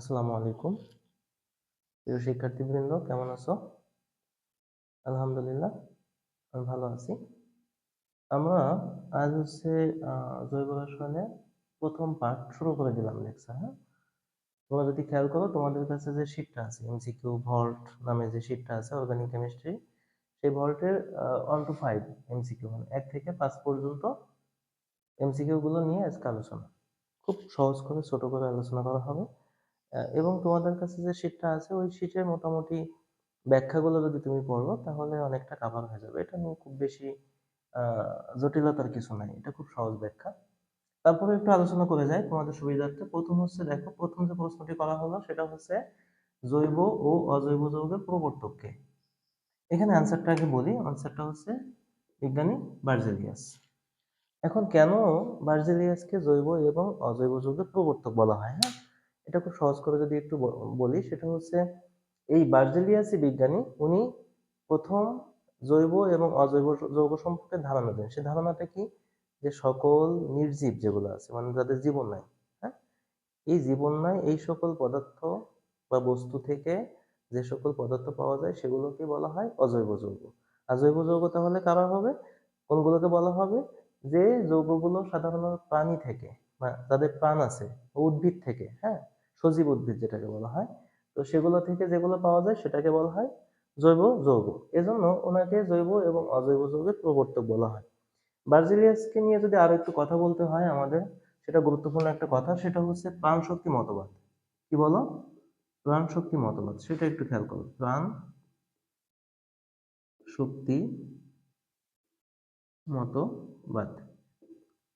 আসসালামু আলাইকুম। প্রিয় শিক্ষার্থীবৃন্দ, কেমন আছো? আলহামদুলিল্লাহ, আমি ভালো আছি। আমরা আজ হচ্ছে জৈব রসায়নের প্রথম পার্ট শুরু করে দিলাম লেকচার হ্যাঁ? তোমরা যদি খেয়াল করো, তোমাদের কাছে যে শীটটা আছে এমসিকিউ ভল্ট নামে যে শীটটা আছে অর্গানিক কেমিস্ট্রি সেই ভল্টের ওয়ান টু ফাইভ এমসিকিউ মানে এক থেকে পাঁচ পর্যন্ত এমসিকিউগুলো নিয়ে আজকে আলোচনা। খুব সহজ করে, ছোট করে আলোচনা করা হবে। এবং তোমাদের কাছে যে শীটটা আছে, ওই শীটের মোটামুটি ব্যাখ্যাগুলো যদি তুমি পড়ো, তাহলে অনেকটা কাভার হয়ে যাবে। এটা নিয়ে খুব বেশি জটিলতার কিছু নাই। এটা খুব সহজ ব্যাখ্যা। তারপরে একটু আলোচনা করে যাই তোমাদের সুবিধার্থে। প্রথম হচ্ছে দেখো, প্রথম যে প্রশ্নটি করা হলো, সেটা হচ্ছে জৈব ও অজৈব যৌগের প্রবর্তককে এখানে অ্যান্সারটা আগে বলি। অ্যান্সারটা হচ্ছে বিজ্ঞানী বার্জেলিয়াস। এখন কেন বার্জেলিয়াসকে জৈব এবং অজৈব যৌগের প্রবর্তক বলা হয় হ্যাঁ? এটা খুব সহজ করে যদি একটু বলি, সেটা হচ্ছে এই বার্জেলিয়াসই বিজ্ঞানী, উনি প্রথম জৈব এবং অজৈব যৌগ সম্পর্কে ধারণা দেন। সে ধারণাটা কি? যে সকল নির্জীব যেগুলো আছে মানে যাদের জীবন নাই হ্যাঁ? এই জীবন নাই এই সকল পদার্থ বা বস্তু থেকে যে সকল পদার্থ পাওয়া যায়, সেগুলোকে বলা হয় অজৈব যৌগ। অজৈব যৌগ তাহলে কারা হবে? কোনগুলোকে বলা হবে? যে যৌগগুলো সাধারণত প্রাণী থেকে, বা যাদের প্রাণ আছে, উদ্ভিদ থেকে হ্যাঁ? সজীব উদ্ভিদ যেটাকে বলা হয়। তো সেগুলো থেকে যেগুলো পাওয়া যায় সেটাকে বলা হয় জৈব যৌগ। এজন্য ওনাকে জৈব এবং অজৈব যৌগের প্রবর্তক বলা হয়। বার্জিলিয়াসকে নিয়ে যদি আরও একটু কথা বলতে হয় আমাদের, সেটা গুরুত্বপূর্ণ একটা কথা, সেটা হচ্ছে প্রাণ শক্তি মতবাদ। কি বলো? প্রাণ শক্তি মতবাদ, সেটা একটু খেয়াল করো। প্রাণ শক্তি মতবাদ।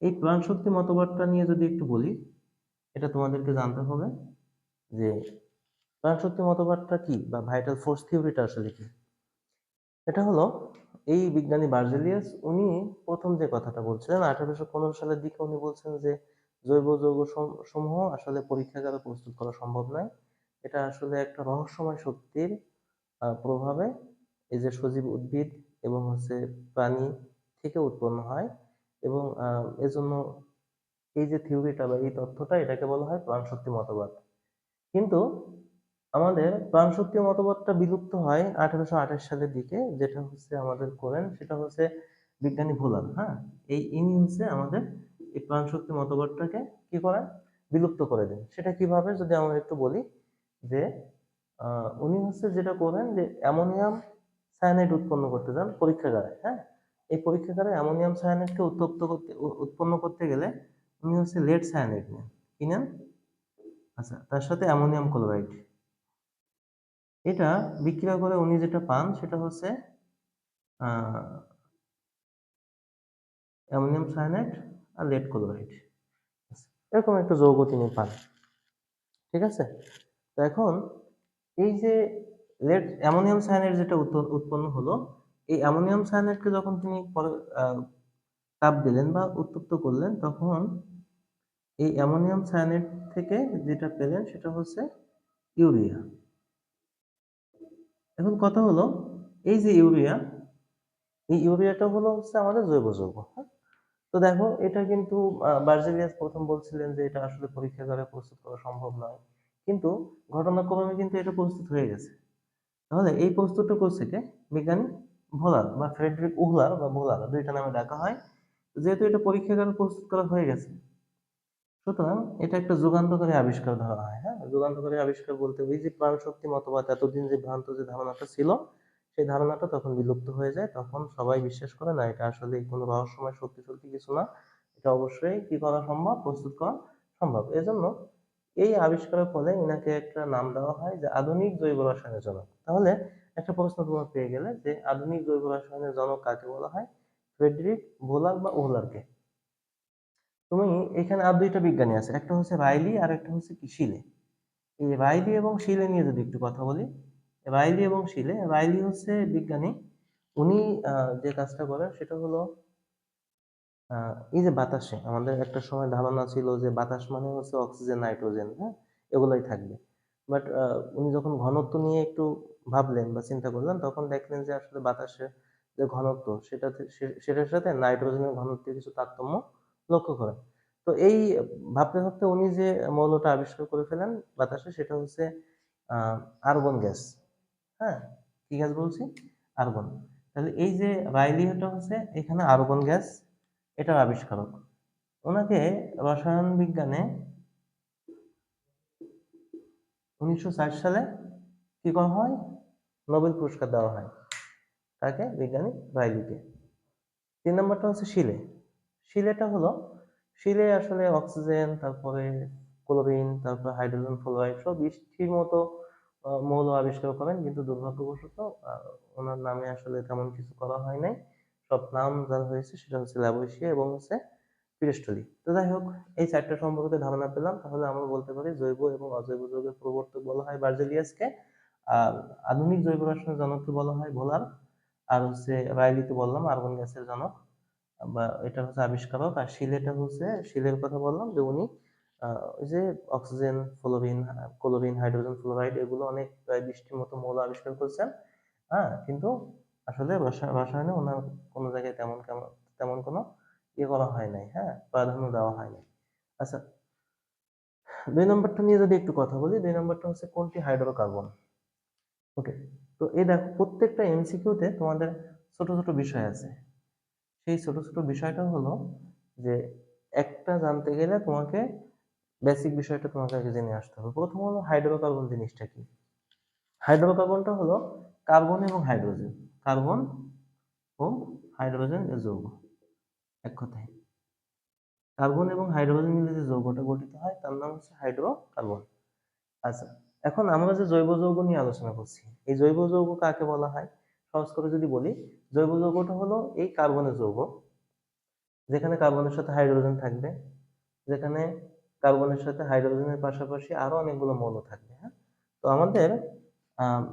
এই প্রাণ শক্তি মতবাদটা নিয়ে যদি একটু বলি, এটা তোমাদেরকে জানতে হবে। যে প্রাণ শক্তি মতবাদটা কি বা ভাইটাল ফোর্স থিওরিটা আসলে কি? এটা হলো এই বিজ্ঞানী বার্জেলিয়াস, উনি প্রথম যে কথাটা বলছিলেন, আঠারোশো পনেরো সালের দিকে উনি বলছেন যে জৈব যৌগ সম- সমূহ আসলে পরীক্ষাগারে প্রস্তুত করা সম্ভব নয়। এটা আসলে একটা রহস্যময় শক্তির প্রভাবে এই যে সজীব উদ্ভিদ এবং হচ্ছে প্রাণী থেকে উৎপন্ন হয় এবং এজন্য এই যে থিওরিটা বা এই তথ্যটা এটাকে বলা হয় প্রাণশক্তি মতবাদ। কিন্তু আমাদের প্রাণশক্তি মতবাদটা বিলুপ্ত হয় আঠারোশো আঠাশ সালের দিকে, যেটা হচ্ছে আমাদের করেন সেটা হচ্ছে বিজ্ঞানী ভোলার হ্যাঁ? এই ইনি হচ্ছে আমাদের এই প্রাণশক্তি মতবাদটাকে কি করেন বিলুপ্ত করে দেন। সেটা কীভাবে? যদি আমরা একটু বলি যে উনি হচ্ছে যেটা করেন যে অ্যামোনিয়াম সায়ানাইড উৎপন্ন করতে যান পরীক্ষাগারে হ্যাঁ? এই পরীক্ষাগারে অ্যামোনিয়াম সায়ানাইডকে উত্তপ্ত করতে উৎপন্ন করতে গেলে উনি হচ্ছে লেড সায়ানাইড নেন। কি নেন? আচ্ছা তার সাথে অ্যামোনিয়াম ক্লোরাইড। এটা বিক্রিয়া করে উনি যেটা পান সেটা হচ্ছে অ্যামোনিয়াম সায়ানাইড আর লেড ক্লোরাইড। এরকম একটা যৌগ তিনি পান। ঠিক আছে? তো এখন এই যে লেড, অ্যামোনিয়াম সায়ানাইড যেটা উৎপন্ন হলো, এই অ্যামোনিয়াম সায়ানাইডকে যখন তিনি তাপ দিলেন বা উত্তপ্ত করলেন, তখন এই অ্যামোনিয়াম সায়ানাইড থেকে যেটা পেলেন সেটা হচ্ছে ইউরিয়া। এখন কথা হলো, এই যে ইউরিয়া, এই ইউরিয়াটা হলো হচ্ছে আমাদের জৈব যৌগ হ্যাঁ? তো দেখো, এটা কিন্তু বার্জেলিয়াস প্রথম বলছিলেন যে এটা আসলে পরীক্ষাগারে প্রস্তুত করা সম্ভব নয়। কিন্তু ঘটনাক্রমে কিন্তু এটা প্রস্তুত হয়ে গেছে। তাহলে এই প্রস্তুতটা করছে কে বিজ্ঞানী ভোলার বা ফ্রেডরিক উহলার বা ভোলার দুইটা নামে ডাকা হয়। যেহেতু এটা পরীক্ষাগারে প্রস্তুত করা হয়ে গেছে সুতরাং এটা একটা যুগান্তকারী আবিষ্কার ধরা হয় হ্যাঁ? যুগান্তকারী আবিষ্কার বলতে ওই যে প্রাণ শক্তি মতবাদ এতদিন যে ভ্রান্ত যে ধারণাটা ছিল, সেই ধারণাটা তখন বিলুপ্ত হয়ে যায়। তখন সবাই বিশ্বাস করে, না, এটা আসলে কোনো রহস্যময় শক্তি শক্তি কিছু না। এটা অবশ্যই কি করা সম্ভব? প্রস্তুত করা সম্ভব। এজন্য এই আবিষ্কারের ফলে ইনাকে একটা নাম দেওয়া হয় যে আধুনিক জৈব রসায়নের জনক। তাহলে একটা প্রশ্ন তোমার পেয়ে গেলে যে আধুনিক জৈব রসায়নের জনক কাকে বলা হয়? ফ্রেডরিক ভোলার বা ওহলারকে? তুমি এখানে আর দুইটা বিজ্ঞানী আছে, একটা হচ্ছে রাইলি আর একটা হচ্ছে কি শিলে। এই রাইলি এবং শিলে নিয়ে যদি একটু কথা বলি রাইলি এবং শিলে রাইলি হচ্ছে বিজ্ঞানী, উনি যে কাজটা করেন সেটা হলো এই যে বাতাসে, আমাদের একটা সময় ধারণা ছিল যে বাতাস মানে হচ্ছে অক্সিজেন, নাইট্রোজেন হ্যাঁ? এগুলোই থাকবে। বাট উনি যখন ঘনত্ব নিয়ে একটু ভাবলেন বা চিন্তা করলেন, তখন দেখলেন যে আসলে বাতাসের যে ঘনত্ব, সেটাতে সেটার সাথে নাইট্রোজেনের ঘনত্বের কিছু তারতম্য লক্ষ্য করেন। তো এই ভাবতে ভাবতে উনি যে মৌলটা আবিষ্কার করে ফেলেন বাতাসে, সেটা হচ্ছে আর্গন গ্যাস। হ্যাঁ? কি গ্যাস বলছি? আর্গন। তাহলে এই যে রাইলিওটা হচ্ছে এখানে আর্গন গ্যাস, এটার আবিষ্কারক। ওনাকে রসায়ন বিজ্ঞানে উনিশশো চার সালে কি করা হয়? নোবেল পুরস্কার দেওয়া হয় তাকে বিজ্ঞানী রাইলিকে তিন নম্বরটা হচ্ছে শিলে। শিলেটা হলো, শিলে আসলে অক্সিজেন, তারপরে ক্লোরিন, তারপরে হাইড্রোজেন, ফ্লোরাইড সব বৃষ্টির মতো মৌল আবিষ্কার করেন। কিন্তু দুর্ভাগ্যবশত ওনার নামে আসলে তেমন কিছু করা হয় নাই। সব নাম যা হয়েছে সেটা হচ্ছে ল্যাবরেশিয়া এবং হচ্ছে পিরিস্টলি। তো যাই হোক, এই চারটা সম্পর্কে ধারণা পেলাম। তাহলে আমরা বলতে পারি জৈব এবং অজৈব যৌগের প্রবর্তক বলা হয় বার্জেলিয়াসকে। আর আধুনিক জৈব রসায়নের জনককে বলা হয় ভোলার। আর হচ্ছে রাইলিতে বললাম আর্গন গ্যাসের জনক। বা এটা হচ্ছে আবিষ্কারক আর শিলেটা হচ্ছে শিলের কথা বললাম যে উনি ওই যে oxygen, fluorine, chlorine, hydrogen, fluoride এগুলো অনেক প্রায় বৃষ্টির মতো মৌল আবিষ্কার করেছেন। হ্যাঁ কিন্তু আসলে রসা- রসায়নে ওনার কোনো জায়গায় তেমন কেমন, তেমন কোনো ইয়ে করা হয় নাই হ্যাঁ প্রাধান্য দেওয়া হয় নাই। আচ্ছা দুই নম্বরটা নিয়ে যদি একটু কথা বলি, দুই নম্বরটা হচ্ছে কোনটি? হাইড্রোকার্বন। ওকে, তো এই দেখো প্রত্যেকটা এমসিকিউতে তোমাদের ছোট ছোট বিষয় আছে। সেই ছোট ছোট বিষয়টা হলো যে একটা জানতে গেলে তোমাকে বেসিক বিষয়টা তোমাকে আগে জেনে আসতে হবে। প্রথম হলো হাইড্রোকার্বন জিনিসটা কি? হাইড্রোকার্বনটা হলো কার্বন এবং হাইড্রোজেন কার্বন ও হাইড্রোজেন যৌগ। এক কথায়। কার্বন এবং হাইড্রোজেন মিলে যে যৌগটা গঠিত হয়, তার নাম হচ্ছে হাইড্রোকার্বন আচ্ছা এখন আমরা যে জৈব যৌগ নিয়ে আলোচনা করছি, এই জৈব যৌগ কাকে বলা হয়? সহজ করে যদি বলি জৈব যৌগটা হলো এই কার্বনের যৌগ যেখানে কার্বনের সাথে হাইড্রোজেন থাকবে যেখানে কার্বনের সাথে হাইড্রোজেনের পাশাপাশি আরও অনেকগুলো মৌল থাকবে হ্যাঁ? তো আমাদের আম,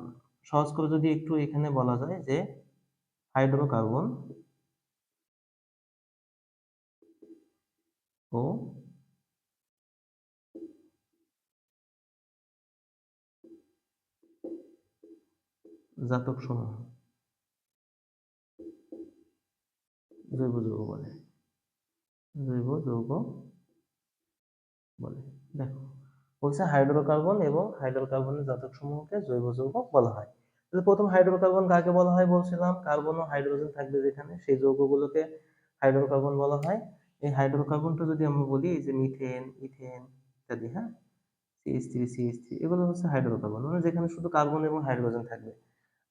সহজ করে যদি একটু এখানে বলা যায় যে হাইড্রোকার্বন ও জাতক সমূহ জৈব যৌগ বলে। জৈব যৌগ বলে। দেখো, বলছে হাইড্রোকার্বন এবং হাইড্রোকার্বনের জাতক সমূহকে জৈব যৌগ বলা হয়। তাহলে প্রথম হাইড্রোকার্বন কাকে বলা হয় বলছিলাম? কার্বন ও হাইড্রোজেন থাকবে যেখানে। সেই যৌগগুলোকে হাইড্রোকার্বন বলা হয়। এই হাইড্রোকার্বনটা যদি আমরা বলি, এই যে মিথেন, ইথেন ইত্যাদি হ্যাঁ? সিএইচ থ্রি সিএইচ থ্রি, এগুলো হচ্ছে হাইড্রোকার্বন। মানে যেখানে শুধু কার্বন এবং হাইড্রোজেন থাকবে।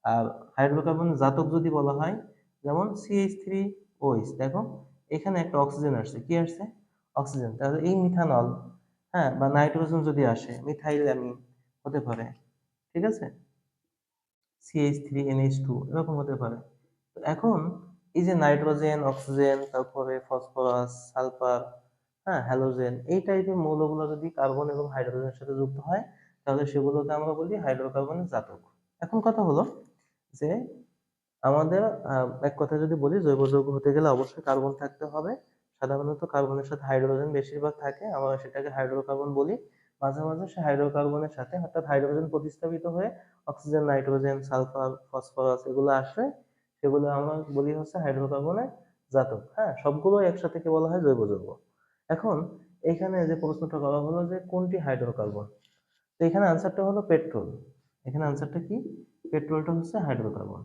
আর হাইড্রোকার্বনের জাতক যদি বলা হয়, যেমন সিএইচ থ্রি ওইচ দেখো, এখানে একটা অক্সিজেন আসছে। কি আসছে? অক্সিজেন তাহলে এই মিথানল হ্যাঁ বা নাইট্রোজেন যদি আসে মিথাইল অ্যামিন হতে পারে, ঠিক আছে? সিএইচ থ্রি এনএইচ টু এরকম হতে পারে। তো এখন এই যে নাইট্রোজেন অক্সিজেন তারপরে ফসফরাস সালফার হ্যাঁ হ্যালোজেন এই টাইপের মৌলগুলো যদি কার্বন এবং হাইড্রোজেনের সাথে যুক্ত হয়, তাহলে সেগুলোকে আমরা বলি হাইড্রোকার্বনের জাতক। এখন কথা হলো যে আমাদের এক কথায় যদি বলি, জৈব যৌগ হতে গেলে অবশ্যই কার্বন থাকতে হবে। সাধারণত কার্বনের সাথে হাইড্রোজেন বেশিরভাগ থাকে, আমরা সেটাকে হাইড্রোকার্বন বলি। মাঝে মাঝে সে হাইড্রোকার্বনের সাথে, অর্থাৎ হাইড্রোজেন প্রতিস্থাপিত হয়ে অক্সিজেন নাইট্রোজেন সালফার ফসফরাস এগুলো আসে। সেগুলো আমরা বলি হচ্ছে হাইড্রোকার্বনের জাতক। হ্যাঁ সবগুলো একসাথে বলা হয় জৈব যৌগ। এখন এখানে যে প্রশ্নটা করা হলো যে কোনটি হাইড্রোকার্বন তো এখানে আনসারটা হলো পেট্রোল এখানে আনসারটা কি? পেট্রোলটা হচ্ছে হাইড্রোকার্বন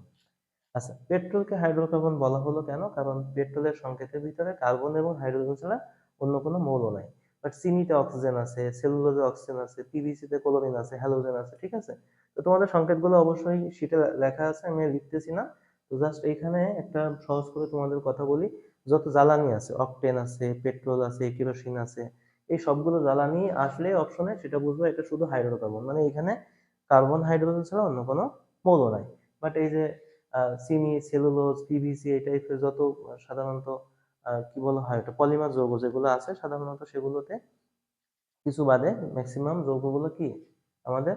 আচ্ছা পেট্রোলকে হাইড্রোকার্বন বলা হলো কেন? কারণ পেট্রোলের সংকেতের ভিতরে কার্বন এবং হাইড্রোজেন ছাড়া অন্য কোনো মৌল নাই। বাট চিনিতে অক্সিজেন আছে সেলুলোজে অক্সিজেন আছে পিভিসিতে ক্লোরিন আছে হ্যালোজেন আছে, ঠিক আছে? তো তোমাদের সংকেতগুলো অবশ্যই শীটে লেখা আছে, আমি লিখতেছি না। তো জাস্ট এইখানে একটা সহজ করে তোমাদের কথা বলি। যত জ্বালানি আছে অকটেন আছে পেট্রোল আছে কেরোসিন আছে, এই সবগুলো জ্বালানি আসলে অপশনে সেটা বুঝব এটা শুধু হাইড্রোকার্বন মানে এখানে কার্বন হাইড্রোজেন ছাড়া অন্য কোনো মৌল নাই। বাট এই যে চিনি সেলুলোজ পিভিসি এই টাইপের যত সাধারণত কি বলা হয় এটা পলিমার যৌগ যেগুলো আছে, সাধারণত সেগুলোতে কিছু বাদে ম্যাক্সিমাম যৌগগুলো কি আমাদের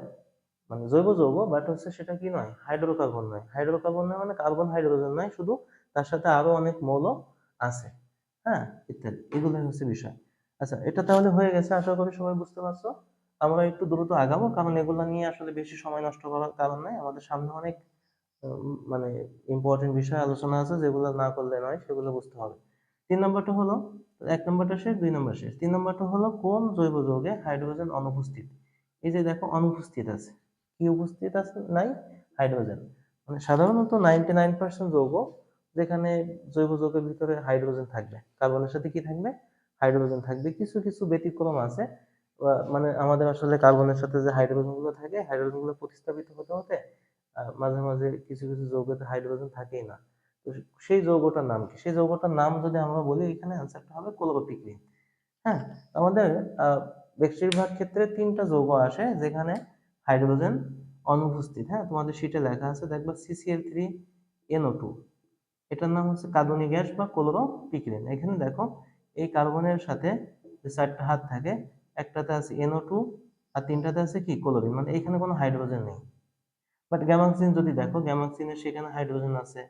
মানে জৈব যৌগ বাট হচ্ছে সেটা কি নয় হাইড্রোকার্বন নয়। হাইড্রোকার্বন নয় মানে কার্বন হাইড্রোজেন নয়, শুধু তার সাথে আরও অনেক মৌল আছে হ্যাঁ ইত্যাদি, এগুলোই হচ্ছে বিষয়। আচ্ছা এটা তাহলে হয়ে গেছে, আশা করি সবাই বুঝতে পারছ। আমরা একটু দ্রুত আগাবো, কারণ এগুলো নিয়ে আসলে বেশি সময় নষ্ট করার কারণ নাই, আমাদের সামনে অনেক মানে ইম্পর্টেন্ট বিষয় আলোচনা আছে, যেগুলো না করলে নয়, সেগুলো বুঝতে হবে। তিন নম্বরটা হলো, এক নম্বরটা শেষ, দুই নম্বর শেষ। তিন নম্বরটা হলো, কোন জৈব যৌগে হাইড্রোজেন অনুপস্থিত? এই যে দেখো, অনুপস্থিত আছে। কি উপস্থিত আছে? নাই হাইড্রোজেন মানে সাধারণত নাইনটি নাইন পার্সেন্ট যৌগ, যেখানে জৈব যৌগের ভিতরে হাইড্রোজেন থাকবে। কার্বনের সাথে কি থাকবে? হাইড্রোজেন থাকবে। কিছু কিছু ব্যতিক্রম আছে। মানে আমাদের আসলে কার্বনের সাথে যে হাইড্রোজেনগুলো থাকে হাইড্রোজেনগুলো প্রতিস্থাপিত হতে হতে মাঝে মাঝে কিছু কিছু যৌগতে হাইড্রোজেন থাকেই না। তো সেই যৌগটার নাম কি? সেই যৌগটার নাম যদি আমরা বলি, এখানে অ্যান্সারটা হবে ক্লোরোপিক্রিন হ্যাঁ আমাদের বেশিরভাগ ক্ষেত্রে তিনটা যৌগ আসে যেখানে হাইড্রোজেন অনুপস্থিত। হ্যাঁ তোমাদের শীটে লেখা আছে, দেখবা সিসিএল থ্রি এনও টু এটার নাম হচ্ছে কার্বনি গ্যাস বা ক্লোরোপিক্রিন এখানে দেখো, এই কার্বনের সাথে যে চারটা হাত থাকে, একটাতে আছে এনও টু আর তিনটাতে আছে কি? ক্লোরিন মানে এখানে কোনো হাইড্রোজেন নেই। বাট গ্যামাক্সিন যদি দেখো গ্যামাক্সিনের সেখানে হাইড্রোজেন আছে।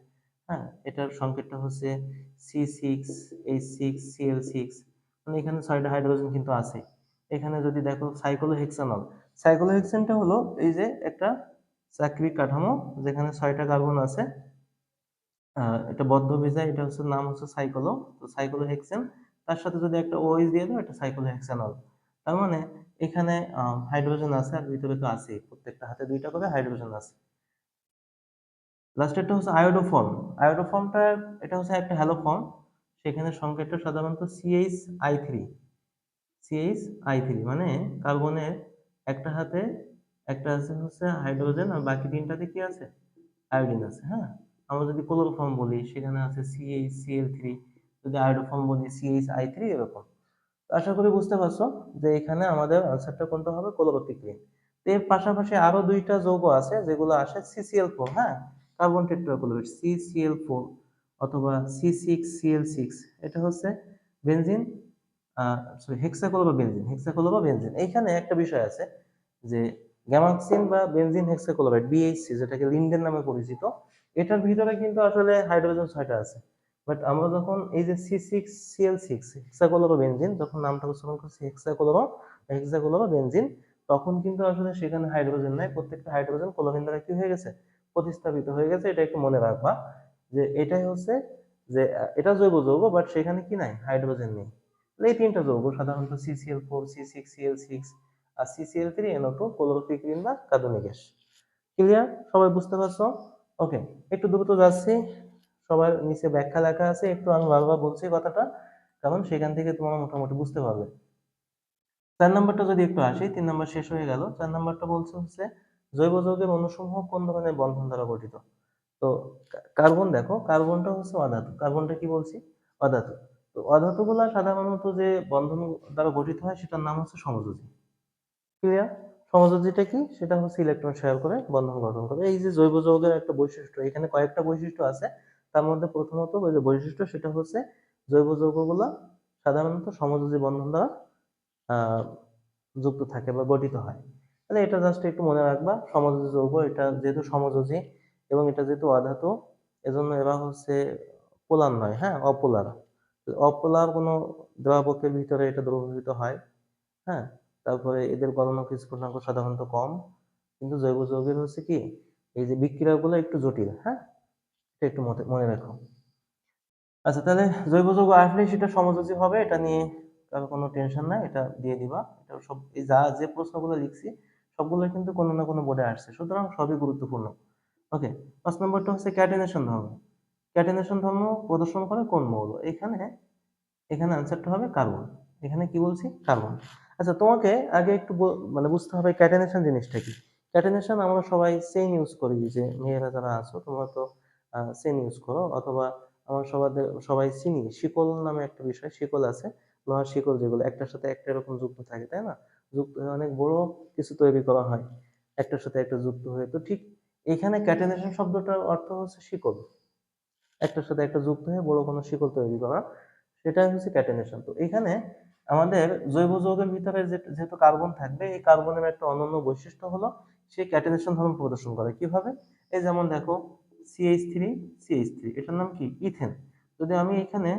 হ্যাঁ এটার সংকেতটা হচ্ছে C six H six CL six মানে এখানে ছয়টা হাইড্রোজেন কিন্তু আছে। এখানে যদি দেখো সাইক্লোহেক্সানল সাইক্লোহেক্সেনটা হলো এই যে একটা চাকরি কাঠামো, যেখানে ছয়টা কার্বন আছে। এটা বদ্ধ বিজয় এটা হচ্ছে, নাম হচ্ছে সাইক্লো তো সাইক্লোহেক্সেন তার সাথে যদি একটা ওএইচ দিয়ে দাও, এটা সাইক্লোহেক্সানল তার মানে এখানে হাইড্রোজেন আছে আর ভিতরে তো আছে প্রত্যেকটা হাতে দুইটা করে হাইড্রোজেন আছে। লাস্টেরটা হচ্ছে আয়োডোফর্ম আয়োডোফর্মটা এটা হচ্ছে একটা হ্যালো ফর্ম সেখানে সংকেতটা সাধারণত CH I three CH I three মানে কার্বনের একটা হাতে, একটা আছে হচ্ছে হাইড্রোজেন আর বাকি তিনটাতে কি আছে? আয়োডিন আছে হ্যাঁ? আমরা যদি ক্লোরোফর্ম বলি, সেখানে আছে সিএইচ সিএল থ্রি যদি আয়োডোফর্ম বলি সিএইচ আই থ্রি এরকম। আশা করি বুঝতে পারছ যে এখানে আমাদের আনসারটা কোনটা হবে ক্লোরোপিক্রিন এর পাশাপাশি আরও দুইটা যৌগ আছে যেগুলো আসে সিসিএল ফোর হ্যাঁ? কার্বন টেট্রাক্লোরাইড সিসিএল ফোর অথবা সি সিক্স সিএল সিক্স এটা হচ্ছে benzene sorry hexachloro benzene hexachloro benzene এইখানে একটা বিষয় আছে যে গ্যামাক্সিন বা বেনজিন হেক্সাকোলোরাইড বিএইচসি যেটাকে লিন্ডেন নামে পরিচিত, এটার ভিতরে কিন্তু আসলে হাইড্রোজেন ছয়টা আছে। বাট আমরা যখন এই যে C six CL six hexachloro benzene যখন নামটা উচ্চারণ করছি হেক্সাকোলোরো হেক্সাকোলোরো বেনজিন তখন কিন্তু আসলে সেখানে হাইড্রোজেন নাই। প্রত্যেকটা হাইড্রোজেন ক্লোরিন দ্বারা কি হয়ে গেছে? প্রতিস্থাপিত হয়ে গেছে। এটা একটু মনে রাখবা যে এটাই হচ্ছে যে, এটা জৈব যৌগ বাট সেখানে কি নাই? হাইড্রোজেন নেই। এই তিনটা যৌগ সাধারণত CCl four C six Cl six আর CCl three NO two chloropicrin বা কার্বনিক গ্যাস ক্লিয়ার সবাই বুঝতে পারছ? ওকে একটু দ্রুত যাচ্ছি। সবার নিচে ব্যাখ্যা লেখা আছে, একটু আমি বারবার বলছি কথাটা, কারণ সেখান থেকে তোমরা মোটামুটি বুঝতে পারবে। চার নাম্বারটা যদি একটু আসি, তিন নাম্বার শেষ হয়ে গেল। চার নাম্বারটা বলছে হচ্ছে, জৈব যৌগের অনুসমূহ কোন ধরনের বন্ধন দ্বারা গঠিত? তো কার্বন দেখো, কার্বনটা হচ্ছে অধাতু। কার্বনটা কি বলছি? অধাতু। তো অধাতুগুলা সাধারণত যে বন্ধন দ্বারা গঠিত হয়, সেটার নাম হচ্ছে সমযোজী। ক্লিয়ার সমযোজীটা কি? সেটা হচ্ছে ইলেকট্রন শেয়ার করে বন্ধন গঠন করে। এই যে জৈব যৌগের একটা বৈশিষ্ট্য, এখানে কয়েকটা বৈশিষ্ট্য আছে। তার মধ্যে প্রথমত যে বৈশিষ্ট্য সেটা হচ্ছে জৈব যৌগগুলো সাধারণত সমযোজী বন্ধন দ্বারা যুক্ত থাকে বা গঠিত হয়। তাহলে এটা জাস্ট একটু মনে রাখবা, সমযোজী যৌগ এটা যেহেতু সমযোজী এবং এটা যেহেতু অধাতু, এজন্য এরা হচ্ছে পোলার নয় হ্যাঁ অপোলার। অপোলার কোনো দ্রাবকের ভিতরে এটা দ্রবীভূত হয় হ্যাঁ তারপরে এদের গলনাঙ্ক স্ফুটনাঙ্ক সাধারণত কম। কিন্তু জৈব যৌগের হচ্ছে কি, এই যে বিক্রিয়াগুলো একটু জটিল হ্যাঁ একটু মনে রাখো। আচ্ছা তাহলে জৈব যৌগ আসলে সেটা সমযোজী হবে, এটা নিয়ে কারও কোনো টেনশন নাই, এটা দিয়ে দিবা। এটা সব, এই যা, যে প্রশ্নগুলো লিখছি, সবগুলো কিন্তু কোনো না কোনো বোর্ডে আসছে, সুতরাং সবই গুরুত্বপূর্ণ। ওকে পাঁচ নম্বরটা হচ্ছে ক্যাটেনেশন ধর্ম। ক্যাটেনেশন ধর্ম প্রদর্শন করে কোন মৌল? এখানে এখানে আনসারটা হবে কার্বন এখানে কি বলছি? কার্বন আচ্ছা তোমাকে আগে একটু মানে বুঝতে হবে ক্যাটেনেশন জিনিসটা কি? ক্যাটেনেশন আমরা সবাই চেইন ইউজ করি, যে মেয়েরা যারা আছো, তোমরা তো চেইন ইউজ করো। অথবা আমরা সবাই সবাই চিনি। শিকল নামে একটা বিষয়, শিকল আছে। লোহার শিকল যেগুলো, একটার সাথে একটা এরকম যুক্ত থাকে, তাই না? যুক্ত অনেক বড় কিছু তৈরি করা হয়, একটার সাথে একটা যুক্ত হয়ে। তো ঠিক এখানে ক্যাটেনেশন শব্দটার অর্থ হচ্ছে শিকল। একটার সাথে একটা যুক্ত হয়ে বড় কোনো শিকল তৈরি করা, সেটাই হচ্ছে ক্যাটেনেশন তো এখানে আমাদের জৈব যৌগের ভিতরে যেহেতু কার্বন থাকবে, এই কার্বনের একটা অনন্য বৈশিষ্ট্য হলো, সে ক্যাটেনেশন ধর্ম প্রদর্শন করে। কীভাবে? এই যেমন দেখো সিএইচ থ্রি সিএইচ থ্রি এটার নাম কি? ইথেন। যদি আমি এখানে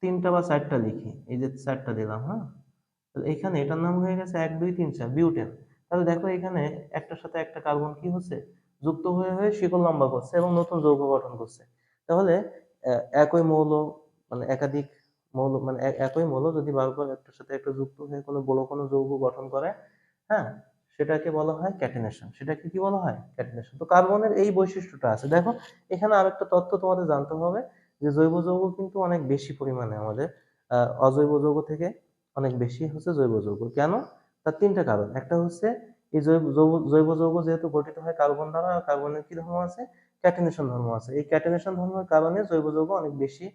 তিনটা বা চারটা লিখি, এই যে চারটা দিলাম হ্যাঁ? এখানে এটার নাম হয়ে গেছে এক, দুই, তিন, চার, বিউটেন। তাহলে দেখো এখানে একটার সাথে একটা কার্বন কি হচ্ছে? যুক্ত হয়ে হয়ে শিকল লম্বা করছে এবং নতুন যৌগ গঠন করছে। তাহলে একই মৌল মানে একাধিক মৌল মানে এক- একই মৌল যদি বারবার একটার সাথে একটা যুক্ত হয়ে কোনো বড় কোনো যৌগ গঠন করে হ্যাঁ? সেটাকে বলা হয় ক্যাটিনেশন। সেটাকে কি বলা হয়? ক্যাটিনেশন। তো কার্বনের এই বৈশিষ্ট্যটা আছে। দেখো, এখানে আরেকটা তথ্য তোমাদের জানতে হবে যে জৈব যৌগ কিন্তু অনেক বেশি পরিমাণে আমাদের অজৈব যৌগ থেকে অনেক বেশি হচ্ছে জৈব যৌগ। কেন? তার তিনটা কারণ। একটা হচ্ছে এই জৈব জৈব যৌগ যেহেতু গঠিত হয় কার্বন দ্বারা, আর কার্বনের কি ধর্ম আছে? ক্যাটিনেশন ধর্ম আছে। এই ক্যাটিনেশন ধর্মের কারণে জৈব যৌগ অনেক বেশি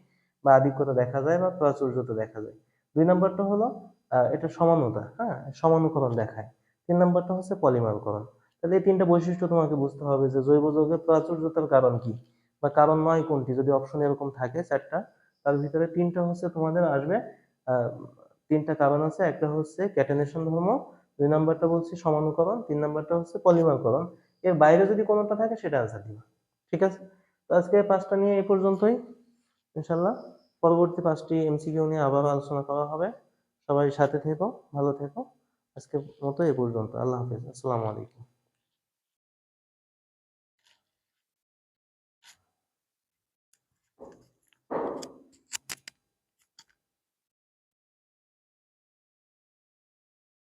বা আধিক্যতা দেখা যায় বা প্রাচুর্যতা দেখা যায়। দুই নম্বরটা হলো এটা সমানতা হ্যাঁ? সমানুকরণ দেখায়। তিন নম্বরটা হচ্ছে পলিমারকরণ তাহলে এই তিনটা বৈশিষ্ট্য তোমাকে বুঝতে হবে যে জৈব যৌগের প্রাচুর্যতার কারণ কি বা কারণ নয় কোনটি। যদি অপশন এরকম থাকে চারটা, তার ভিতরে তিনটা হচ্ছে তোমাদের আসবে তিনটা কারণ আছে। একটা হচ্ছে ক্যাটেনেশন ধর্ম, দুই নাম্বারটা বলছি সমানুকরণ, তিন নাম্বারটা হচ্ছে পলিমারকরণ এর বাইরে যদি কোনোটা থাকে সেটা আনসার দিবা। ঠিক আছে? তো আজকে পাঁচটা নিয়ে এই পর্যন্তই। ইনশাল্লাহ পরবর্তী পাঁচটি এমসিকিউ নিয়ে আবারও আলোচনা করা হবে। সবাই সাথে থেকো, ভালো থেকো। আজকে মতো এ পর্যন্ত। আল্লাহ হাফিজ। আসসালামু আলাইকুম।